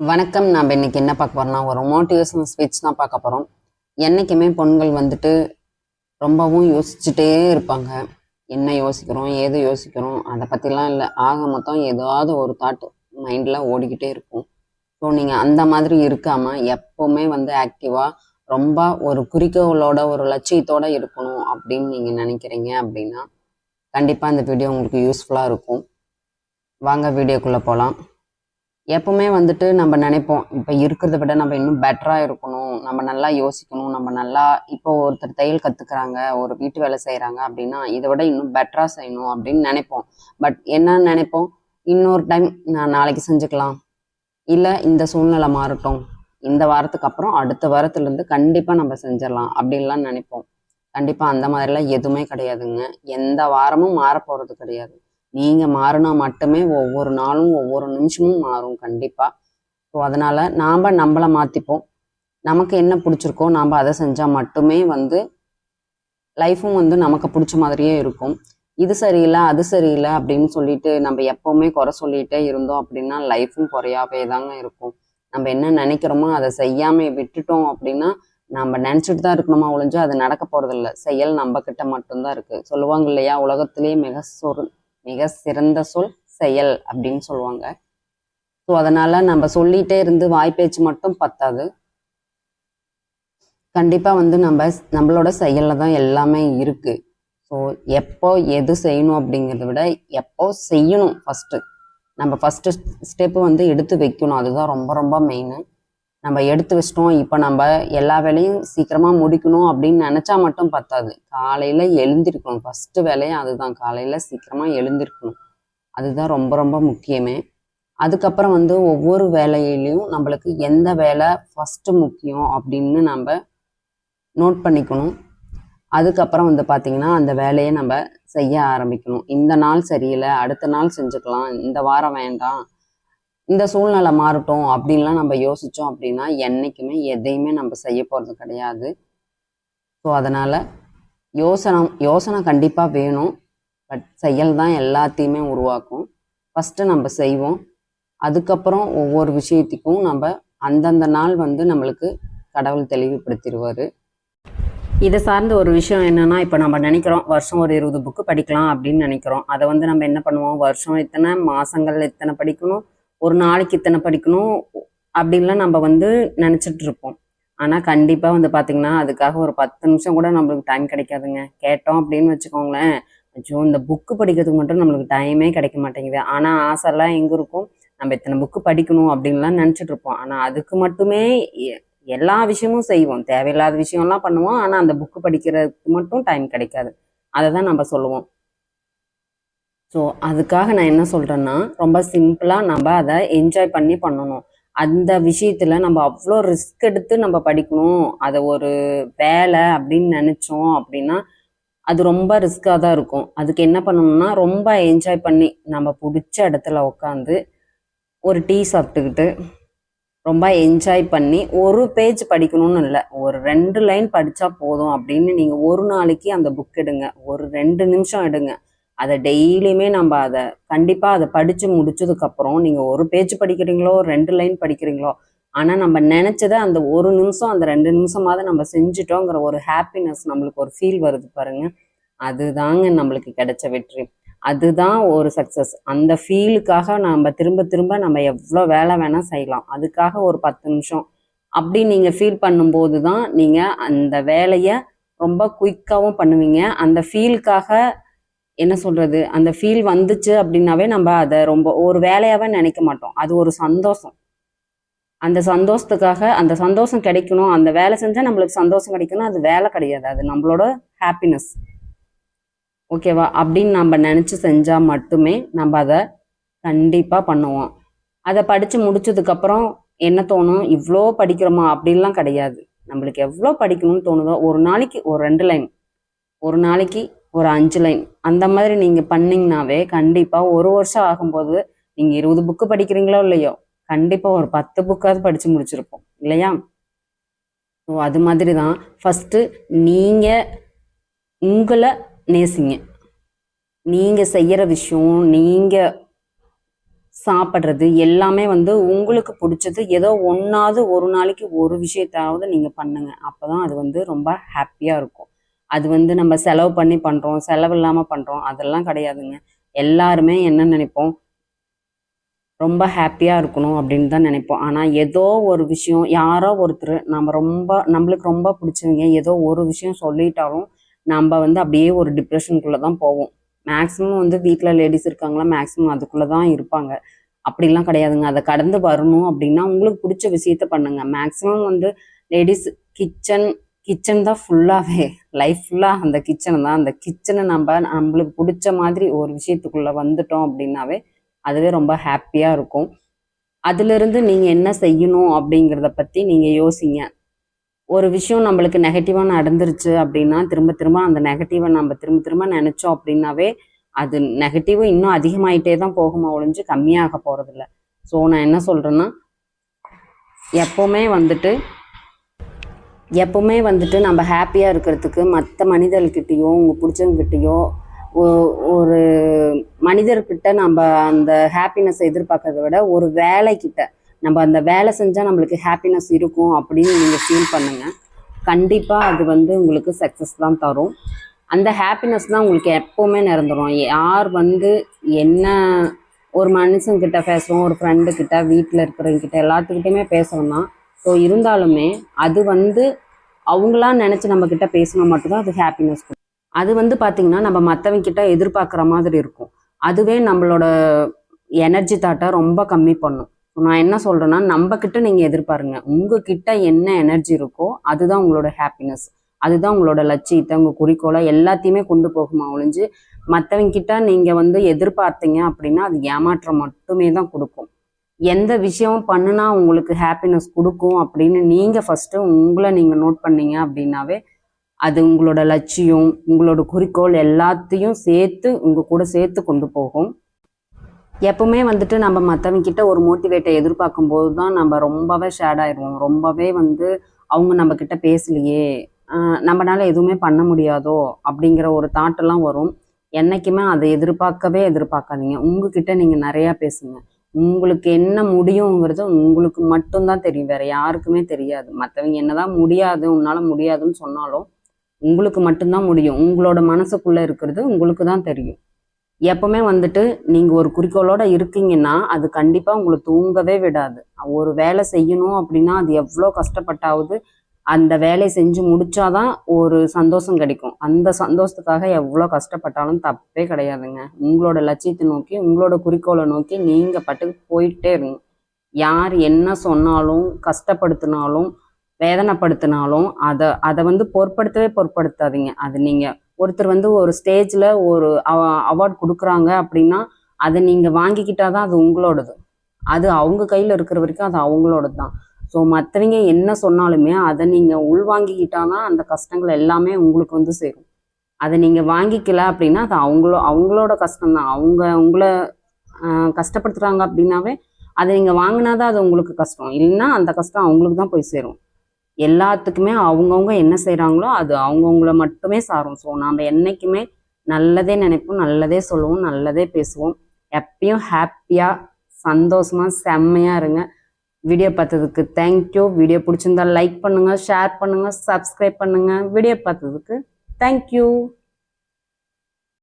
வணக்கம். நாம் இன்னைக்கு என்ன பார்க்க போறோம்னா ஒரு மோட்டிவேஷனல் ஸ்பீச் தான் பார்க்க போகிறோம் என்றைக்குமே பெண்கள் வந்துட்டு ரொம்பவும் யோசிச்சுட்டே இருப்பாங்க. என்ன யோசிக்கிறோம் ஏது யோசிக்கிறோம் அதை பற்றிலாம் இல்லை. ஆக மொத்தம் ஏதாவது ஒரு தாட் மைண்டில் ஓடிக்கிட்டே இருக்கும். ஸோ நீங்கள் அந்த மாதிரி இருக்காமல் எப்போவுமே வந்து ஆக்டிவாக ரொம்ப ஒரு குறிக்கோளோட ஒரு லட்சியத்தோடு இருக்கணும் அப்படின்னு நீங்கள் நினைக்கிறீங்க அப்படின்னா கண்டிப்பாக இந்த வீடியோ உங்களுக்கு யூஸ்ஃபுல்லாக இருக்கும். வாங்க வீடியோக்குள்ளே போகலாம் எப்பவுமே வந்துட்டு நம்ம நினைப்போம் இப்போ இருக்கிறத விட நம்ம இன்னும் பெட்டராக இருக்கணும் நம்ம நல்லா யோசிக்கணும் நம்ம நல்லா இப்போ ஒருத்தர் தையல் கற்றுக்குறாங்க ஒரு வீட்டு வேலை செய்கிறாங்க அப்படின்னா இதை விட இன்னும் பெட்டராக செய்யணும் அப்படின்னு நினைப்போம். பட் என்ன நினைப்போம்? இன்னொரு டைம் நான் நாளைக்கு செஞ்சுக்கலாம். இல்லை இந்த சூழ்நிலை மாறட்டும். இந்த வாரத்துக்கு அப்புறம் அடுத்த வாரத்துலேருந்து கண்டிப்பாக நம்ம செஞ்சிடலாம் அப்படின்லாம் நினைப்போம். கண்டிப்பாக அந்த மாதிரிலாம் எதுவுமே கிடையாதுங்க. எந்த வாரமும் மாற போகிறது கிடையாது. நீங்கள் மாறினா மட்டுமே ஒவ்வொரு நாளும் ஒவ்வொரு நிமிஷமும் மாறும் கண்டிப்பாக ஸோ அதனால் நாம் நம்மளை மாற்றிப்போம் நமக்கு என்ன பிடிச்சிருக்கோ நாம் அதை செஞ்சால் மட்டுமே வந்து லைஃப்பும் வந்து நமக்கு பிடிச்ச மாதிரியே இருக்கும். இது சரியில்லை அது சரியில்லை அப்படின்னு சொல்லிட்டு நம்ம எப்போவுமே குறை சொல்லிகிட்டே இருந்தோம் அப்படின்னா லைஃப்பும் குறையாவே தாங்க இருக்கும். நம்ம என்ன நினைக்கிறோமோ அதை செய்யாமல் விட்டுட்டோம் அப்படின்னா நம்ம நினச்சிட்டு தான் இருக்கணுமா ஒழிஞ்சு அது நடக்க போகிறதில்ல செயல் நம்ம கிட்ட மட்டும்தான் இருக்குது சொல்லுவாங்க இல்லையா உலகத்திலேயே மிக சொரு மிக சிறந்த சொல் செயல் அப்படின்னு சொல்லுவாங்க. ஸோ அதனால நம்ம சொல்லிட்டே இருந்து வாய்ப்பேச்சு மட்டும் பத்தாது. கண்டிப்பாக வந்து நம்ம நம்மளோட செயலில் தான் எல்லாமே இருக்கு. ஸோ எப்போ எது செய்யணும் அப்படிங்கிறத விட எப்போ செய்யணும் ஃபஸ்ட்டு நம்ம ஃபஸ்ட்டு ஸ்டெப்பு வந்து எடுத்து வைக்கணும். அதுதான் ரொம்ப ரொம்ப மெயினு நம்ம எடுத்து வச்சிட்டோம். இப்போ நம்ம எல்லா வேலையும் சீக்கிரமாக முடிக்கணும் அப்படின்னு நினச்சா மட்டும் பத்தாது. காலையில் எழுந்திருக்கணும். ஃபஸ்ட்டு வேலையும் அதுதான். காலையில் சீக்கிரமாக எழுந்திருக்கணும். அதுதான் ரொம்ப ரொம்ப முக்கியமே. அதுக்கப்புறம் வந்து ஒவ்வொரு வேலையிலையும் நம்மளுக்கு எந்த வேலை ஃபஸ்ட்டு முக்கியம் அப்படின்னு நம்ம நோட் பண்ணிக்கணும். அதுக்கப்புறம் வந்து பார்த்திங்கன்னா அந்த வேலையை நம்ம செய்ய ஆரம்பிக்கணும். இந்த நாள் சரியில்லை. அடுத்த நாள் செஞ்சுக்கலாம். இந்த வாரம் வேண்டாம். இந்த சூழ்நிலை மாறட்டும் அப்படின்லாம் நம்ம யோசித்தோம் அப்படின்னா என்றைக்குமே எதையுமே நம்ம செய்ய போகிறது கிடையாது. ஸோ அதனால் யோசனை யோசனை கண்டிப்பாக வேணும். பட் செயல் தான் எல்லாத்தையுமே உருவாக்கும். ஃபஸ்ட்டு நம்ம செய்வோம். அதுக்கப்புறம் ஒவ்வொரு விஷயத்துக்கும் நம்ம அந்தந்த நாள் வந்து நம்மளுக்கு கடவுள் தெளிவுபடுத்திடுவார். இதை சார்ந்த ஒரு விஷயம் என்னென்னா இப்போ நம்ம நினைக்கிறோம் வருஷம் ஒரு இருபது புக்கு படிக்கலாம் அப்படின்னு நினைக்கிறோம். அதை வந்து நம்ம என்ன பண்ணுவோம்? வருஷம் இத்தனை மாதங்கள் இத்தனை படிக்கணும்? ஒரு நாளைக்கு இத்தனை படிக்கணும் அப்படின்லாம் நம்ம வந்து நினச்சிட்டு இருப்போம் ஆனால் கண்டிப்பாக வந்து பார்த்திங்கன்னா அதுக்காக ஒரு பத்து நிமிஷம் கூட நம்மளுக்கு டைம் கிடைக்காதுங்க. கேட்டோம் அப்படின்னு வச்சுக்கோங்களேன். ஐயோ இந்த புக்கு படிக்கிறதுக்கு மட்டும் நம்மளுக்கு டைமே கிடைக்க மாட்டேங்குது. ஆனால் ஆசைலாம் எங்கே இருக்கும்? நம்ம இத்தனை புக்கு படிக்கணும் அப்படின்லாம் நினச்சிட்டு இருப்போம் ஆனால் அதுக்கு மட்டுமே எ- எல்லா விஷயமும் செய்வோம். தேவையில்லாத விஷயம்லாம் பண்ணுவோம். ஆனால் அந்த புக்கு படிக்கிறதுக்கு மட்டும் டைம் கிடைக்காது. அதை தான் நம்ம சொல்லுவோம். ஸோ அதுக்காக நான் என்ன சொல்கிறேன்னா ரொம்ப சிம்பிளாக நம்ம அதை என்ஜாய் பண்ணி பண்ணணும். அந்த விஷயத்தில் நம்ம அவ்வளோ ரிஸ்க் எடுத்து நம்ம படிக்கணும். அதை ஒரு வேலை அப்படின்னு நினச்சோம் அப்படின்னா அது ரொம்ப ரிஸ்க்காக தான் இருக்கும். அதுக்கு என்ன பண்ணணும்னா ரொம்ப என்ஜாய் பண்ணி நம்ம பிடிச்ச இடத்துல உட்காந்து ஒரு டீ சாப்பிட்டுக்கிட்டு ரொம்ப என்ஜாய் பண்ணி ஒரு பேஜ் படிக்கணும்னு இல்லை ஒரு ரெண்டு லைன் படித்தா போதும் அப்படின்னு நீங்கள் ஒரு நாளைக்கு அந்த புக் எடுங்க. ஒரு ரெண்டு நிமிஷம் எடுங்க. அதை டெய்லியுமே நம்ம அதை கண்டிப்பாக அதை படித்து முடிச்சதுக்கப்புறம் நீங்கள் ஒரு பேஜ் படிக்கிறீங்களோ ரெண்டு லைன் படிக்கிறீங்களோ ஆனால் நம்ம நினச்சதை அந்த ஒரு நிமிஷம் அந்த ரெண்டு நிமிஷமாவது நம்ம செஞ்சுட்டோங்கிற ஒரு ஹாப்பினஸ் நம்மளுக்கு ஒரு ஃபீல் வருது பாருங்க. அதுதாங்க நம்மளுக்கு கிடைச்ச வெற்றி. அதுதான் ஒரு சக்ஸஸ் அந்த ஃபீலுக்காக நம்ம திரும்ப திரும்ப நம்ம எவ்வளோ வேலை வேணால் செய்யலாம். அதுக்காக ஒரு பத்து நிமிஷம். அப்படி நீங்கள் ஃபீல் பண்ணும்போது தான் நீங்கள் அந்த வேலையை ரொம்ப குயிக்காகவும் பண்ணுவீங்க. அந்த ஃபீலுக்காக என்ன சொல்கிறது அந்த ஃபீல் வந்துச்சு அப்படின்னாவே நம்ம அதை ரொம்ப ஒரு வேலையாகவே நினைக்க மாட்டோம். அது ஒரு சந்தோஷம். அந்த சந்தோஷத்துக்காக அந்த சந்தோஷம் கிடைக்கணும். அந்த வேலை செஞ்சால் நம்மளுக்கு சந்தோஷம் கிடைக்கணும். அது வேலை கிடையாது. அது நம்மளோட ஹாப்பினஸ் ஓகேவா அப்படின்னு நம்ம நினச்சி செஞ்சால் மட்டுமே நம்ம அதை கண்டிப்பாக பண்ணுவோம். அதை படித்து முடிச்சதுக்கப்புறம் என்ன தோணும்? இவ்வளோ படிக்கிறோமா? அப்படின்லாம் கிடையாது. நம்மளுக்கு எவ்வளோ படிக்கணும்னு தோணுதோ ஒரு நாளைக்கு ஒரு ரெண்டு லைன் ஒரு நாளைக்கு ஒரு அஞ்சு லைன் அந்த மாதிரி நீங்கள் பண்ணீங்கனாவே கண்டிப்பாக ஒரு வருஷம் ஆகும்போது நீங்கள் இருபது புக்கு படிக்கிறீங்களோ இல்லையோ கண்டிப்பாக ஒரு பத்து புக்காவது படித்து முடிச்சிருப்போம். இல்லையா? ஸோ அது மாதிரி தான் ஃபஸ்ட்டு நீங்கள் உங்களை நேசிங்க. நீங்கள் செய்கிற விஷயம் நீங்கள் சாப்பிட்றது எல்லாமே வந்து உங்களுக்கு பிடிச்சது. ஏதோ ஒன்றாவது ஒரு நாளைக்கு ஒரு விஷயத்தாவது நீங்கள் பண்ணுங்க. அப்போ தான் அது வந்து ரொம்ப ஹாப்பியாக இருக்கும். அது வந்து நம்ம செலவு பண்ணி பண்ணுறோம் செலவு இல்லாமல் பண்ணுறோம் அதெல்லாம் கிடையாதுங்க. எல்லாருமே என்ன நினைப்போம்? ரொம்ப ஹாப்பியாக இருக்கணும் அப்படின்னு தான் நினைப்போம். ஆனால் ஏதோ ஒரு விஷயம் யாரோ ஒருத்தர் நம்ம ரொம்ப நம்மளுக்கு ரொம்ப பிடிச்சவங்க ஏதோ ஒரு விஷயம் சொல்லிட்டாலும் நம்ம வந்து அப்படியே ஒரு டிப்ரெஷனுக்குள்ளே தான் போவோம். மேக்ஸிமம் வந்து வீட்டில் லேடிஸ் இருக்காங்களா மேக்ஸிமம் அதுக்குள்ளே தான் இருப்பாங்க. அப்படிலாம் கிடையாதுங்க. அதை கடந்து வரணும் அப்படின்னா உங்களுக்கு பிடிச்ச விஷயத்த பண்ணுங்க. மேக்ஸிமம் வந்து லேடிஸ் கிச்சன் கிச்சன் தான் ஃபுல்லாகவே லைஃப் ஃபுல்லாக அந்த கிச்சன் தான். அந்த கிச்சனை நம்ம நம்மளுக்கு பிடிச்ச மாதிரி ஒரு விஷயத்துக்குள்ளே வந்துட்டோம் அப்படின்னாவே அதுவே ரொம்ப ஹாப்பியாக இருக்கும். அதுலேருந்து நீங்கள் என்ன செய்யணும் அப்படிங்கிறத பற்றி நீங்கள் யோசிங்க. ஒரு விஷயம் நம்மளுக்கு நெகட்டிவாக நடந்துருச்சு அப்படின்னா திரும்ப திரும்ப அந்த நெகட்டிவை நம்ம திரும்ப திரும்ப நினச்சோம் அப்படின்னாவே அது நெகட்டிவ் இன்னும் அதிகமாயிட்டே தான் போகுமா ஒழிஞ்சு கம்மியாக போகிறதில்ல ஸோ நான் என்ன சொல்கிறேன்னா எப்போவுமே வந்துட்டு எப்பவுமே வந்துட்டு நம்ம ஹாப்பியாக இருக்கிறதுக்கு மற்ற மனிதர்கிட்டையோ உங்கள் பிடிச்சவங்கிட்டையோ ஒரு மனிதர்கிட்ட நம்ம அந்த ஹாப்பினஸ் எதிர்பார்க்கறத விட ஒரு வேலைக்கிட்ட நம்ம அந்த வேலை செஞ்சால் நம்மளுக்கு ஹாப்பினஸ் இருக்கும் அப்படின்னு நீங்கள் ஃபீல் பண்ணுங்கள் கண்டிப்பாக அது வந்து உங்களுக்கு சக்ஸஸ் தான் தரும். அந்த ஹாப்பினஸ் தான் உங்களுக்கு எப்போவுமே நிரந்தரும். யார் வந்து என்ன ஒரு மனுஷங்கிட்ட பேசுகிறோம் ஒரு ஃப்ரெண்டுக்கிட்ட வீட்டில் இருக்கிறவங்க கிட்ட எல்லாத்துக்கிட்டையுமே பேசுகிறோம்னா ஸோ இருந்தாலுமே அது வந்து அவங்களா நினச்சி நம்ம கிட்ட பேசினா மட்டும்தான் அது ஹாப்பினஸ் அது வந்து பார்த்தீங்கன்னா நம்ம மற்றவங்க கிட்ட எதிர்பார்க்குற மாதிரி இருக்கும். அதுவே நம்மளோட எனர்ஜி தாட்டை ரொம்ப கம்மி பண்ணும். நான் என்ன சொல்கிறேன்னா நம்ம கிட்ட நீங்கள் எதிர்பாருங்க. உங்ககிட்ட என்ன எனர்ஜி இருக்கோ அதுதான் உங்களோட ஹாப்பினஸ் அதுதான் உங்களோட லட்சியத்தை உங்கள் குறிக்கோளை எல்லாத்தையுமே கொண்டு போகுமா ஒழிஞ்சு மற்றவங்க கிட்ட நீங்கள் வந்து எதிர்பார்த்தீங்க அப்படின்னா அது ஏமாற்றம் மட்டுமே தான் கொடுக்கும். எந்த விஷயம் பண்ணுனா உங்களுக்கு ஹாப்பினஸ் கொடுக்கும் அப்படின்னு நீங்கள் ஃபஸ்ட்டு உங்களை நீங்கள் நோட் பண்ணீங்க அப்படின்னாவே அது உங்களோட லட்சியம் உங்களோட குறிக்கோள் எல்லாத்தையும் சேர்த்து உங்கள் கூட சேர்த்து கொண்டு போகும். எப்பவுமே வந்துட்டு நம்ம மற்றவங்கிட்ட ஒரு மோட்டிவேட்டை எதிர்பார்க்கும் போது தான் நம்ம ரொம்பவே ஷேட் ஆயிடுவோம். ரொம்பவே வந்து அவங்க நம்ம கிட்ட பேசலையே நம்மளால எதுவுமே பண்ண முடியாதோ அப்படிங்கிற ஒரு தாட்டெல்லாம் வரும். என்றைக்குமே அதை எதிர்பார்க்கவே எதிர்பார்க்காதீங்க. உங்ககிட்ட நீங்கள் நிறையா பேசுங்க. உங்களுக்கு என்ன முடியுங்கிறது உங்களுக்கு மட்டும்தான் தெரியும். வேற யாருக்குமே தெரியாது. மற்றவங்க என்னதான் முடியாது உன்னால முடியாதுன்னு சொன்னாலும் உங்களுக்கு மட்டும்தான் முடியும். உங்களோட மனசுக்குள்ள இருக்கிறது உங்களுக்கு தான் தெரியும். எப்பவுமே வந்துட்டு நீங்க ஒரு குறிக்கோளோட இருக்கீங்கன்னா அது கண்டிப்பா உங்களை தூங்கவே விடாது. ஒரு வேலை செய்யணும் அப்படின்னா அது எவ்வளோ கஷ்டப்பட்டாவது அந்த வேலையை செஞ்சு முடிச்சாதான் ஒரு சந்தோஷம் கிடைக்கும். அந்த சந்தோஷத்துக்காக எவ்வளோ கஷ்டப்பட்டாலும் தப்பே கிடையாதுங்க. உங்களோட லட்சியத்தை நோக்கி உங்களோட குறிக்கோளை நோக்கி நீங்கள் பட்டுக்கு போயிட்டே இருங்க. யார் என்ன சொன்னாலும் கஷ்டப்படுத்தினாலும் வேதனைப்படுத்தினாலும் அதை அதை வந்து பொருட்படுத்தவே பொருட்படுத்தாதீங்க. அது நீங்கள் ஒருத்தர் வந்து ஒரு ஸ்டேஜில் ஒரு அவார்ட் கொடுக்குறாங்க அப்படின்னா அதை நீங்கள் வாங்கிக்கிட்டாதான் அது உங்களோடது. அது அவங்க கையில் இருக்கிற வரைக்கும் அது அவங்களோடது தான் ஸோ மற்றவங்க என்ன சொன்னாலுமே அதை நீங்கள் உள்வாங்கிக்கிட்டாதான் அந்த கஷ்டங்கள் எல்லாமே உங்களுக்கு வந்து சேரும். அதை நீங்கள் வாங்கிக்கல அப்படின்னா அது அவங்களோ அவங்களோட கஷ்டம்தான். அவங்க உங்களை கஷ்டப்படுத்துகிறாங்க அப்படின்னாவே அதை நீங்கள் வாங்கினாதான் அது உங்களுக்கு கஷ்டம். இல்லைன்னா அந்த கஷ்டம் அவங்களுக்கு தான் போய் சேரும். எல்லாத்துக்குமே அவங்கவுங்க என்ன செய்கிறாங்களோ அது அவங்கவுங்கள மட்டுமே சாரும். ஸோ நாம் என்னைக்குமே நல்லதே நினைப்போம் நல்லதே சொல்லுவோம் நல்லதே பேசுவோம். எப்பயும் ஹாப்பியாக சந்தோஷமாக செம்மையாக இருங்க. வீடியோ பார்த்ததுக்கு தேங்க்யூ வீடியோ பிடிச்சிருந்தா லைக் பண்ணுங்கள் ஷேர் பண்ணுங்கள் சப்ஸ்கிரைப் பண்ணுங்கள் வீடியோ பார்த்ததுக்கு தேங்க்யூ